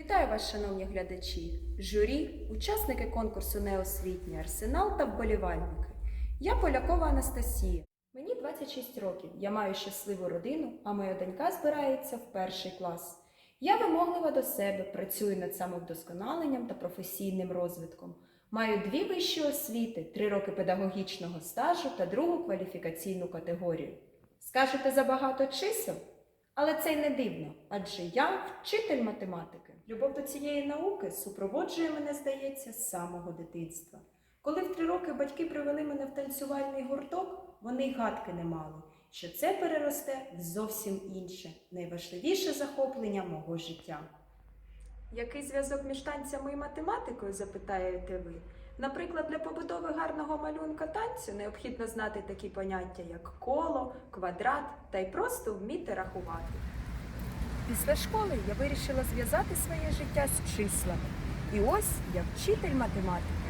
Вітаю вас, шановні глядачі, журі, учасники конкурсу Неосвітній арсенал та вболівальники. Я Полякова Анастасія. Мені 26 років. Я маю щасливу родину, а моя донька збирається в перший клас. Я вимоглива до себе, працюю над самовдосконаленням та професійним розвитком. Маю дві вищі освіти, три роки педагогічного стажу та другу кваліфікаційну категорію. Скажете забагато чисел? Але це й не дивно, адже я вчитель математики. Любов до цієї науки супроводжує мене, здається, з самого дитинства. Коли в три роки батьки привели мене в танцювальний гурток, вони й гадки не мали, що це переросте в зовсім інше, найважливіше захоплення мого життя. Який зв'язок між танцями і математикою, запитаєте ви? Наприклад, для побудови гарного малюнка танцю необхідно знати такі поняття, як коло, квадрат та й просто вміти рахувати. Після школи я вирішила зв'язати своє життя з числами. І ось я вчитель математики.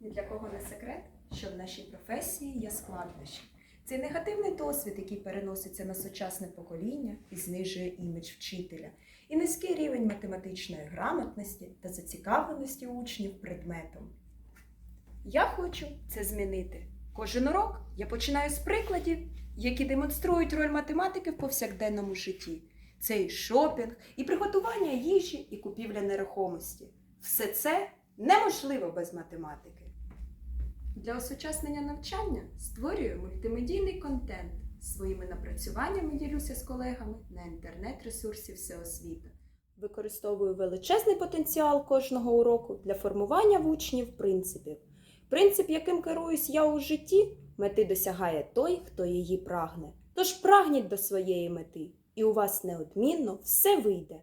Ні для кого не секрет, що в нашій професії є складнощі. Це негативний досвід, який переноситься на сучасне покоління і знижує імідж вчителя, і низький рівень математичної грамотності та зацікавленості учнів предметом. Я хочу це змінити. Кожен урок я починаю з прикладів, які демонструють роль математики в повсякденному житті. Це і шопінг, і приготування їжі, і купівля нерухомості. Все це неможливо без математики. Для осучаснення навчання створюю мультимедійний контент. Своїми напрацюваннями ділюся з колегами на інтернет-ресурсі Всеосвіта. Використовую величезний потенціал кожного уроку для формування в учнів принципів. Принцип, яким керуюсь я у житті, мети досягає той, хто її прагне. Тож прагніть до своєї мети, і у вас неодмінно все вийде.